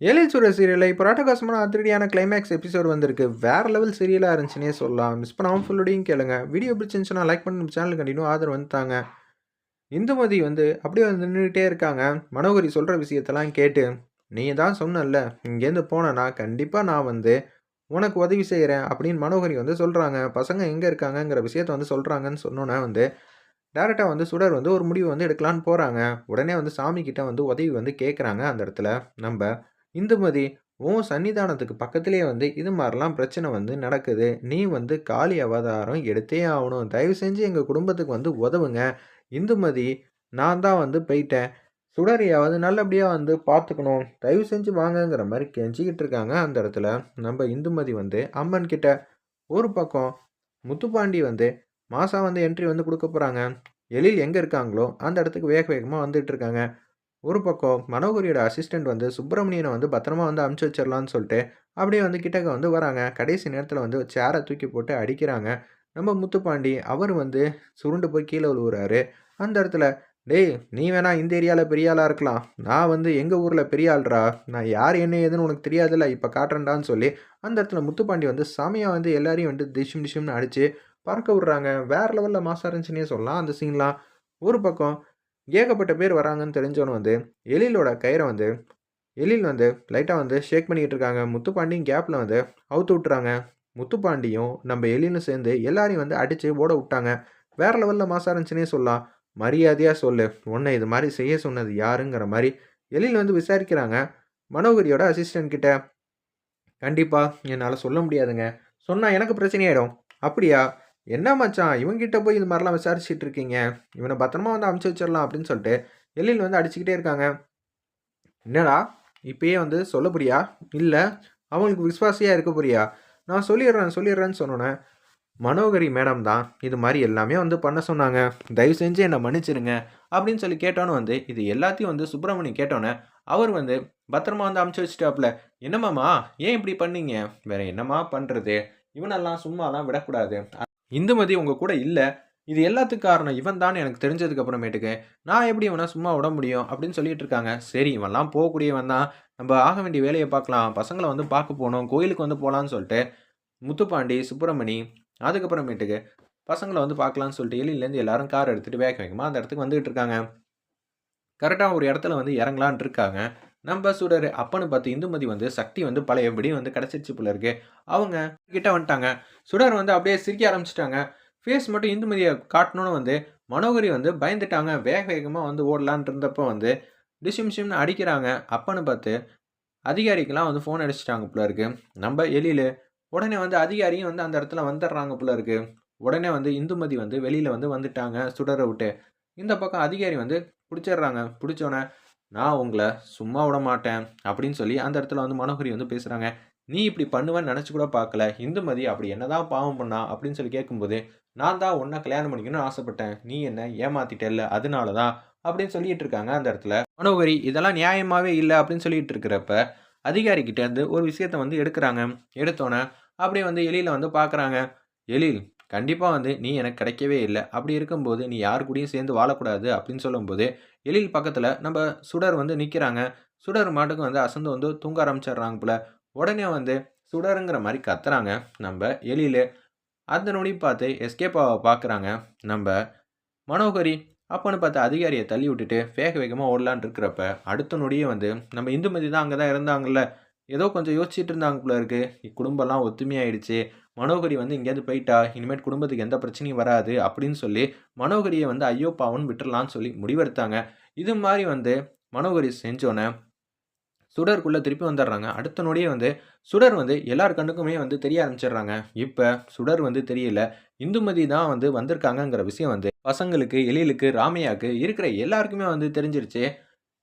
ஏழில் சூரிய சீரியலில் இப்போ ராட்டகாசமான அதிரடியான கிளைமேக்ஸ் எபிசோட் வந்திருக்கு. வேற லெவல் சீரியலாக இருந்துச்சுன்னே சொல்லலாம். மிஸ் பண்ணாமல் ஃபுல்லோடையும் கேளுங்க. வீடியோ பிடிச்சிருந்துச்சுன்னா லைக் பண்ணி சேனல் கண்டினியூ ஆதரவு வந்துட்டாங்க. இந்துமதி வந்து அப்படியே வந்து நின்றுட்டே இருக்காங்க. மனோகரி சொல்கிற விஷயத்தெல்லாம் கேட்டு நீ தான் சொன்னல இங்கேருந்து போனேன்னா கண்டிப்பாக நான் வந்து உனக்கு உதவி செய்கிறேன் அப்படின்னு மனோகரி வந்து சொல்கிறாங்க பசங்க எங்கே இருக்காங்கங்கிற விஷயத்த வந்து சொல்கிறாங்கன்னு சொன்னோன்னே வந்து டேரெக்டாக வந்து சுடர் வந்து ஒரு முடிவு வந்து எடுக்கலான்னு போகிறாங்க உடனே வந்து சாமி கிட்ட வந்து உதவி வந்து கேட்குறாங்க அந்த இடத்துல. நம்ம இந்துமதி உன் சன்னிதானத்துக்கு பக்கத்துலேயே வந்து இது மாதிரிலாம் பிரச்சனை வந்து நடக்குது. நீ வந்து காளி அவதாரம் எடுத்தே ஆகணும். தயவு செஞ்சு எங்கள் குடும்பத்துக்கு வந்து உதவுங்க. இந்துமதி நான் தான் வந்து போயிட்டேன். சுடரியாவது நல்லபடியாக வந்து பார்த்துக்கணும். தயவு செஞ்சு வாங்கங்கிற மாதிரி கெஞ்சிக்கிட்டு இருக்காங்க அந்த இடத்துல. நம்ம இந்துமதி வந்து அம்மன் கிட்ட ஒரு பக்கம் முத்துப்பாண்டி வந்து மாசா வந்து என்ட்ரி வந்து கொடுக்க போகிறாங்க எழில் எங்கே இருக்காங்களோ அந்த இடத்துக்கு வேக வேகமாக வந்துட்டு இருக்காங்க. ஒரு பக்கம் மனோகரியோட அசிஸ்டண்ட் வந்து சுப்பிரமணியனை வந்து பத்திரமா வந்து அமுச்சு வச்சிடலான்னு சொல்லிட்டு அப்படியே வந்து கிட்டக்க வந்து வராங்க. கடைசி நேரத்தில் வந்து சேரை தூக்கி போட்டு அடிக்கிறாங்க. நம்ம முத்துப்பாண்டி அவர் வந்து சுருண்டு போய் கீழே விழுவுறாரு. அந்த இடத்துல டேய் நீ வேணா இந்த ஏரியாவில் பெரிய ஆளாக இருக்கலாம். நான் வந்து எங்கள் ஊரில் பெரிய ஆள்ரா? நான் யார் என்ன ஏதுன்னு உனக்கு தெரியாதுல்ல? இப்போ காட்டுறேன்டான்னு சொல்லி அந்த இடத்துல முத்துப்பாண்டி வந்து சாமியாக வந்து எல்லாரையும் வந்து டிஷும் டிஷும்னு அடித்து பறக்க விட்றாங்க. வேறு லெவலில் மாசாக இருந்துச்சுன்னே சொல்லலாம் அந்த சீன்லாம் ஒரு பக்கம் ஏகப்பட்ட பேர் வராங்கன்னு தெரிஞ்சவனு வந்து எழிலோட கயிறை வந்து எழில் வந்து லைட்டாக வந்து ஷேக் பண்ணிக்கிட்டு இருக்காங்க. முத்துப்பாண்டியும் கேப்பில் வந்து அவுத்து விட்டுறாங்க. முத்துப்பாண்டியும் நம்ம எழிலும் சேர்ந்து எல்லாரையும் வந்து அடித்து ஓட விட்டாங்க. வேறு லெவலில் மாசா இருந்துச்சுன்னே சொல்லலாம். மரியாதையாக சொல்லு. உன்னை இது மாதிரி செய்ய சொன்னது யாருங்கிற மாதிரி எழில் வந்து விசாரிக்கிறாங்க. மனோகரியோட அசிஸ்டன்ட் கிட்ட கண்டிப்பாக என்னால் சொல்ல முடியாதுங்க. சொன்னால் எனக்கு பிரச்சனையாயிடும். அப்படியா? என்ன மச்சான் இவங்கிட்ட போய் இது மாதிரிலாம் விசாரிச்சுட்டு இருக்கீங்க? இவனை பத்திரமா வந்து அமுச்சு வச்சிடலாம் அப்படின்னு சொல்லிட்டு எழில் வந்து அடிச்சுக்கிட்டே இருக்காங்க. என்னடா இப்பயே வந்து சொல்ல இல்லை அவங்களுக்கு விசுவாசியாக இருக்க புரியா நான் சொல்லிடுறேன் சொல்லிடுறேன்னு சொன்னோன்னே மனோகரி மேடம் தான் இது மாதிரி எல்லாமே வந்து பண்ண சொன்னாங்க. தயவு செஞ்சு என்னை மன்னிச்சிருங்க அப்படின்னு சொல்லி கேட்டோன்னு வந்து இது எல்லாத்தையும் வந்து சுப்பிரமணி கேட்டோன்னே அவர் வந்து பத்திரமா வந்து அமுச்சு வச்சுட்டாப்புல என்னம்மாமா ஏன் இப்படி பண்ணீங்க? வேற என்னம்மா பண்ணுறது இவனெல்லாம் சும்மாலாம் விடக்கூடாது. இந்துமதி உங்கள் கூட இல்லை. இது எல்லாத்துக்கும் காரணம் இவன் தான் எனக்கு தெரிஞ்சதுக்கு அப்புறமேட்டுக்கு நான் எப்படி இவனை சும்மா விட முடியும் அப்படின்னு சொல்லிட்டு இருக்காங்க. சரி இவன்லாம் போகக்கூடியவன் தான். நம்ம ஆக வேண்டிய வேலையை பார்க்கலாம். பசங்களை வந்து பார்க்க போகணும். கோயிலுக்கு வந்து போகலான்னு சொல்லிட்டு முத்துப்பாண்டி சுப்பிரமணி அதுக்கப்புறமேட்டுக்கு பசங்களை வந்து பார்க்கலான்னு சொல்லிட்டு எலிலேருந்து எல்லாரும் கார் எடுத்துகிட்டு வேக வேகமாக அந்த இடத்துக்கு வந்துகிட்டு இருக்காங்க. கரெக்டாக ஒரு இடத்துல வந்து இறங்கலான் இருக்காங்க. நம்ம சுடர் அப்பன்னு பார்த்து இந்துமதி வந்து சக்தி வந்து பழைய எப்படி வந்து கிடச்சிருச்சு போல இருக்கு. அவங்க கிட்ட வந்துட்டாங்க. சுடர் வந்து அப்படியே சிரிக்க ஆரம்பிச்சிட்டாங்க. ஃபேஸ் மட்டும் இந்துமதியை காட்டணும்னு வந்து மனோகரி வந்து பயந்துட்டாங்க. வேக வேகமாக வந்து ஓடலான் இருந்தப்போ வந்து டிஷிம் அடிக்கிறாங்க. அப்பன்னு பார்த்து அதிகாரிக்கெல்லாம் வந்து ஃபோன் அடிச்சிட்டாங்க போல இருக்கு. நம்ம எலியில் உடனே வந்து அதிகாரியும் வந்து அந்த இடத்துல வந்துடுறாங்க போல இருக்கு. உடனே வந்து இந்துமதி வந்து வெளியில் வந்து வந்துட்டாங்க. சுடரை விட்டு. இந்த பக்கம் அதிகாரி வந்து பிடிச்சிடுறாங்க. பிடிச்சோன்னே நான் உங்களை சும்மா விட மாட்டேன் அப்படின்னு சொல்லி அந்த இடத்துல வந்து மனோகரி வந்து பேசுகிறாங்க நீ இப்படி பண்ணுவேன்னு நினச்சி கூட பார்க்கல. இந்துமதி அப்படி என்னதான் பாவம் பண்ணா அப்படின்னு சொல்லி கேட்கும்போது நான் தான் உன்னை கல்யாணம் பண்ணிக்கணும்னு ஆசைப்பட்டேன். நீ என்ன ஏமாத்திட்டல்ல அதனால தான் அப்படின்னு சொல்லிட்டு இருக்காங்க அந்த இடத்துல. மனோகரி இதெல்லாம் நியாயமாகவே இல்லை அப்படின்னு சொல்லிட்டு இருக்கிறப்ப அதிகாரிக்கிட்டேருந்து ஒரு விஷயத்த வந்து எடுக்கிறாங்க. எடுத்தோன்னே அப்படியே வந்து எலியில் வந்து பார்க்குறாங்க எழில் கண்டிப்பாக வந்து நீ எனக்கு கிடைக்கவே இல்லை. அப்படி இருக்கும்போது நீ யார் கூடயும் சேர்ந்து வாழக்கூடாது. அப்படின்னு சொல்லும்போது எழில் பக்கத்தில் நம்ம சுடர் வந்து நிற்கிறாங்க சுடர் மாட்டுக்கு வந்து அசந்து வந்து தூங்க ஆரம்பிச்சிடுறாங்க போல. உடனே வந்து சுடருங்கிற மாதிரி கத்துறாங்க நம்ம எழில். அந்த நொடி பார்த்து எஸ்கேப் பார்க்குறாங்க நம்ம மனோகரி. அப்போன்னு பார்த்து அதிகாரியை தள்ளி விட்டுட்டு வேக வேகமாக ஓடலான் இருக்கிறப்ப அடுத்த நொடியே வந்து நம்ம இந்துமதி தான் அங்கே தான் இருந்தாங்கல்ல. ஏதோ கொஞ்சம் யோசிச்சுட்டு இருந்தாங்க போல இருக்குது குடும்பம்லாம் ஒத்துமையாயிடுச்சு. மனோகரி வந்து இங்கேருந்து போயிட்டா இனிமேல் குடும்பத்துக்கு எந்த பிரச்சனையும் வராது அப்படின்னு சொல்லி மனோகரியை வந்து ஐயோ பாவன் சொல்லி முடிவெடுத்தாங்க. இது மாதிரி வந்து மனோகரி செஞ்சோன்னே சுடருக்குள்ளே திருப்பி வந்துடுறாங்க. அடுத்த நொடியே வந்து சுடர் வந்து எல்லார் கண்ணுக்குமே வந்து தெரிய ஆரம்பிச்சிடுறாங்க. இப்போ சுடர் வந்து தெரியல. இந்துமதி தான் வந்து வந்திருக்காங்கங்கிற விஷயம் வந்து பசங்களுக்கு எழிலுக்கு ராமையாக்கு இருக்கிற எல்லாருக்குமே வந்து தெரிஞ்சிருச்சு.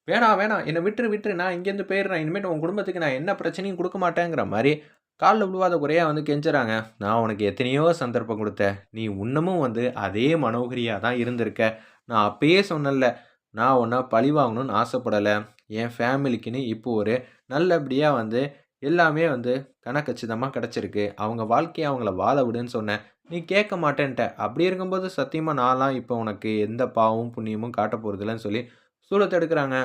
வேணாம் வேணாம் என்னை விட்டுரு விட்டுரு நான் இங்கேருந்து போயிடுறேன். இனிமேல் உன் குடும்பத்துக்கு நான் என்ன பிரச்சனையும் கொடுக்க மாட்டேங்கிற மாதிரி காலில் விழுவாத குறையாக வந்து கெஞ்சுறாங்க. நான் உனக்கு எத்தனையோ சந்தர்ப்பம் கொடுத்தேன். நீ இன்னமும் வந்து அதே மனோகரியாக தான் இருந்திருக்க. நான் அப்பயே சொன்னல நான் உன்னை பழி வாங்கணும்னு ஆசைப்படலை. என் ஃபேமிலிக்குன்னு இப்போ ஒரு நல்லபடியாக வந்து எல்லாமே வந்து கணக்கச்சிதமாக கிடச்சிருக்கு. அவங்க வாழ்க்கையை அவங்கள வாழ விடுன்னு சொன்னேன். நீ கேட்க மாட்டேன்ட்ட. அப்படி இருக்கும்போது சத்தியமாக நான்லாம் இப்போ உனக்கு எந்த பாவமும் புண்ணியமும் காட்ட போகிறதில்லன்னு சொல்லி சூழத்தெடுக்கிறாங்க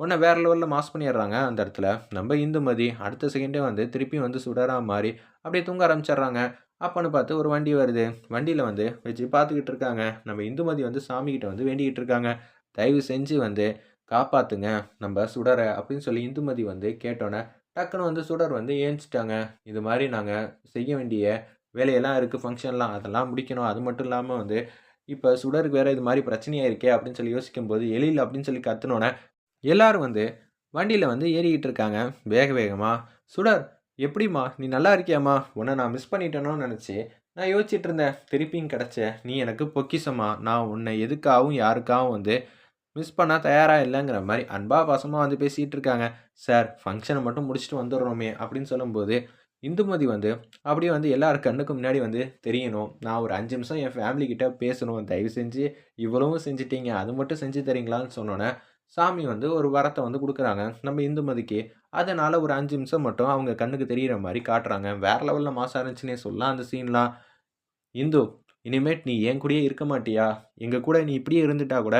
உன்னை வேறு லெவலில் மாஸ் பண்ணிடுறாங்க அந்த இடத்துல. நம்ம இந்துமதி அடுத்த செகண்டே வந்து திருப்பி வந்து சுடரா மாறி அப்படியே தூங்க ஆரம்பிச்சிடுறாங்க. அப்போன்னு பார்த்து ஒரு வண்டி வருது. வண்டியில் வந்து வச்சு பார்த்துக்கிட்டு இருக்காங்க. நம்ம இந்துமதி வந்து சாமிக்கிட்ட வந்து வேண்டிக்கிட்டு இருக்காங்க. தயவு செஞ்சு வந்து காப்பாற்றுங்க நம்ம சுடரை அப்படின்னு சொல்லி இந்துமதி வந்து கேட்டோன்னே டக்குன்னு வந்து சுடர் வந்து ஏஞ்சிட்டாங்க. இது மாதிரி நாங்கள் செய்ய வேண்டிய வேலையெல்லாம் இருக்குது ஃபங்க்ஷன்லாம் அதெல்லாம் முடிக்கணும். அது மட்டும் இல்லாமல் வந்து இப்போ சுடருக்கு வேறு இது மாதிரி பிரச்சனையாக இருக்கே அப்படின்னு சொல்லி யோசிக்கும்போது எழில் அப்படின்னு சொல்லி கத்துனோன்னே எல்லாரும் வந்து வண்டியில் வந்து ஏறிக்கிட்டு இருக்காங்க வேக வேகமாக சுடர் எப்படிம்மா? நீ நல்லா இருக்கியாம்மா? உன்னை நான் மிஸ் பண்ணிட்டேனோன்னு நினச்சி நான் யோசிச்சுட்டு இருந்தேன் திருப்பியும் கிடச்ச நீ எனக்கு பொக்கிசம்மா நான் உன்னை எதுக்காகவும் யாருக்காகவும் வந்து மிஸ் பண்ண தயாராக இல்லைங்கிற மாதிரி அன்பா பாசமாக வந்து பேசிகிட்டு இருக்காங்க சார் ஃபங்க்ஷனை மட்டும் முடிச்சுட்டு வந்துடுறோமே அப்படின்னு சொல்லும்போது இந்துமதி வந்து அப்படியே வந்து எல்லார் கண்ணுக்கு முன்னாடி வந்து தெரியணும். நான் ஒரு அஞ்சு நிமிஷம் என் ஃபேமிலிக்கிட்ட பேசணும். தயவு செஞ்சு இவ்வளவும் செஞ்சிட்டீங்க. அது மட்டும் செஞ்சு தரீங்களான்னு சொன்னோன்னே சாமி வந்து ஒரு வரத்தை வந்து கொடுக்குறாங்க. நம்ம இந்துமதிக்கு அதனால் ஒரு அஞ்சு நிமிஷம் மட்டும் அவங்க கண்ணுக்கு தெரிகிற மாதிரி காட்டுறாங்க. வேறு லெவலில் மாசம் இருந்துச்சுன்னே சொல்லலாம் அந்த சீன்லாம் இந்து இனிமேட் நீ என் கூடயே இருக்க மாட்டியா? எங்கள் கூட நீ இப்படியே இருந்துட்டா கூட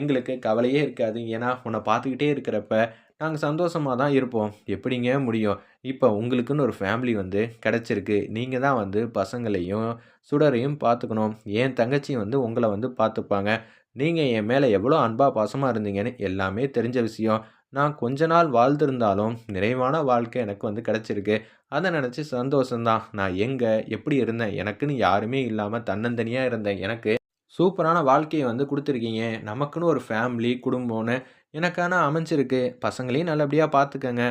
எங்களுக்கு கவலையே இருக்காது. ஏன்னா உன்னை பார்த்துக்கிட்டே இருக்கிறப்ப நாங்கள் சந்தோஷமாக தான் இருப்போம். எப்படிங்க முடியும்? இப்போ உங்களுக்குன்னு ஒரு ஃபேமிலி வந்து கிடச்சிருக்கு. நீங்கள் தான் வந்து பசங்களையும் சுடரையும் பார்த்துக்கணும். என் தங்கச்சி வந்து உங்களை வந்து பார்த்துப்பாங்க. நீங்கள் என் மேலே எவ்வளோ அன்பாக பாசமாக இருந்தீங்கன்னு எல்லாமே தெரிஞ்ச விஷயம். நான் கொஞ்ச நாள் வாழ்ந்திருந்தாலும் நிறைவான வாழ்க்கை எனக்கு வந்து கிடச்சிருக்கு. அதை நினச்சி சந்தோஷந்தான் நான் எங்கே எப்படி இருந்தேன்? எனக்குன்னு யாருமே இல்லாமல் தன்னந்தனியாக இருந்தேன். எனக்கு சூப்பரான வாழ்க்கையை வந்து கொடுத்துருக்கீங்க. நமக்குன்னு ஒரு ஃபேமிலி குடும்பம்னு எனக்கான அமைஞ்சிருக்கு. பசங்களையும் நல்லபடியாக பார்த்துக்கங்க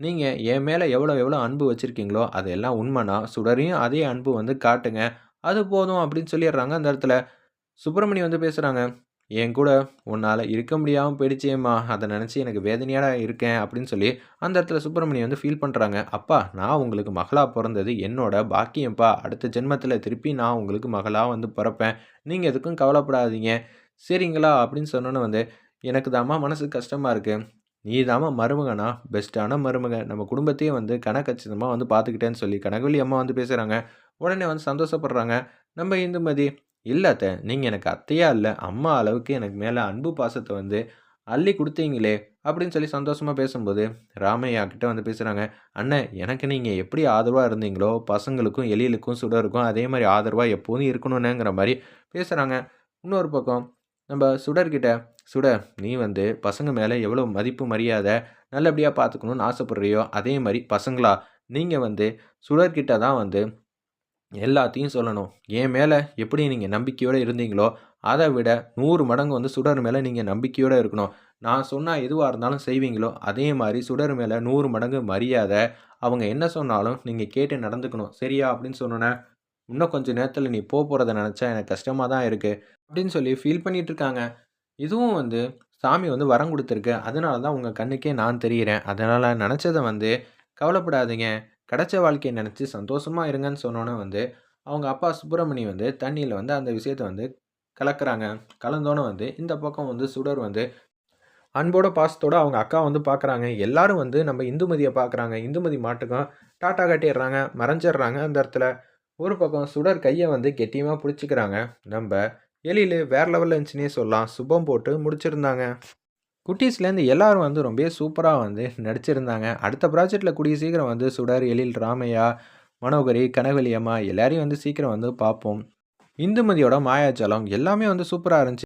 நீங்கள் என் மேலே எவ்வளோ எவ்வளோ அன்பு வச்சுருக்கீங்களோ அதெல்லாம் உண்மைனா சுடரையும் அதே அன்பு வந்து காட்டுங்க. அது போதும் அப்படின்னு சொல்லிடுறாங்க அந்த இடத்துல. சுப்பிரமணி வந்து பேசுகிறாங்க என் கூட உன்னால் இருக்க முடியாமல் போயிடுச்சேம்மா அதை நினச்சி எனக்கு வேதனையாக இருக்கேன் அப்படின்னு சொல்லி அந்த இடத்துல சுப்பிரமணியம் வந்து ஃபீல் பண்ணுறாங்க அப்பா நான் உங்களுக்கு மகளாக பிறந்தது என்னோட பாக்கியம்ப்பா. அடுத்த ஜென்மத்தில் திருப்பி நான் உங்களுக்கு மகளாக வந்து பிறப்பேன். நீங்கள் எதுக்கும் கவலைப்படாதீங்க. சரிங்களா? அப்படின்னு சொன்னோன்னே வந்து எனக்கு தாம்மா மனசு கஷ்டமாக இருக்குது நீ தாம்மா மருமகனா? பெஸ்ட்டான மருமக. நம்ம குடும்பத்தையே வந்து கணக்கச்சிதமாக வந்து பார்த்துக்கிட்டேன்னு சொல்லி கனகவலி அம்மா வந்து பேசுகிறாங்க உடனே வந்து சந்தோஷப்படுறாங்க. நம்ம இந்துமதி இல்லாத நீங்கள் எனக்கு அத்தையா இல்லை அம்மா அளவுக்கு எனக்கு மேலே அன்பு பாசத்தை வந்து அள்ளி கொடுத்தீங்களே அப்படின்னு சொல்லி சந்தோஷமாக பேசும்போது ராமையா கிட்ட வந்து பேசுகிறாங்க அண்ணன் எனக்கு நீங்கள் எப்படி ஆதரவாக இருந்தீங்களோ பசங்களுக்கும் எலியலுக்கும் சுடருக்கும் அதே மாதிரி ஆதரவாக எப்போதும் இருக்கணும்னுங்கிற மாதிரி பேசுகிறாங்க இன்னொரு பக்கம் நம்ம சுடர்கிட்ட சுட நீ வந்து பசங்க மேலே எவ்வளோ மதிப்பு மரியாதை நல்லபடியாக பார்த்துக்கணுன்னு ஆசைப்படுறியோ அதே மாதிரி பசங்களா நீங்கள் வந்து சுடர்கிட்ட தான் வந்து எல்லாத்தையும் சொல்லணும். என் மேலே எப்படி நீங்கள் நம்பிக்கையோடு இருந்தீங்களோ அதை விட நூறு மடங்கு வந்து சுடர் மேலே நீங்கள் நம்பிக்கையோடு இருக்கணும். நான் சொன்னால் எதுவாக இருந்தாலும் செய்வீங்களோ அதே மாதிரி சுடர் மேலே நூறு மடங்கு மரியாதை. அவங்க என்ன சொன்னாலும் நீங்கள் கேட்டு நடந்துக்கணும். சரியா? அப்படின்னு சொன்னோன்னே இன்னும் கொஞ்சம் நேரத்தில் நீ போக போகிறத நினச்சா எனக்கு கஷ்டமாக தான் இருக்குது அப்படின்னு சொல்லி ஃபீல் பண்ணிகிட்டு இருக்காங்க. இதுவும் வந்து சாமி வந்து வரம் கொடுத்துருக்கு. அதனால தான் உங்கள் கண்ணுக்கே நான் தெரிகிறேன் அதனால் நினச்சதை வந்து கவலைப்படாதீங்க. கிடைச்ச வாழ்க்கையை நினச்சி சந்தோஷமாக இருங்கன்னு சொன்னோன்னே வந்து அவங்க அப்பா சுப்பிரமணி வந்து தண்ணியில் வந்து அந்த விஷயத்தை வந்து கலக்கிறாங்க. கலந்தோன்னே வந்து இந்த பக்கம் வந்து சுடர் வந்து அன்போட பாசத்தோட அவங்க அக்கா வந்து பார்க்குறாங்க எல்லாரும் வந்து நம்ம இந்துமதியை பார்க்குறாங்க இந்துமதி மாட்டுக்கும் டாட்டா கட்டிடுறாங்க. மறைஞ்சிடுறாங்க அந்த இடத்துல. ஒரு பக்கம் சுடர் கையை வந்து கெட்டியமாக பிடிச்சிக்கிறாங்க. நம்ம எலியில் வேறு லெவலில் இருந்துச்சுன்னே சொல்லலாம். சுபம் போட்டு முடிச்சிருந்தாங்க. குட்டீஸ்லேருந்து எல்லாரும் வந்து ரொம்ப சூப்பராக வந்து நடிச்சிருந்தாங்க. அடுத்த ப்ராஜெக்டில் கூடிய சீக்கிரம் வந்து சுடர் எழில் ராமையா மனோகரி கனகலியம்மா எல்லாரையும் வந்து சீக்கிரம் வந்து பார்ப்போம். இந்துமதியோட மாயாஜலம் எல்லாமே வந்து சூப்பராக இருந்துச்சு.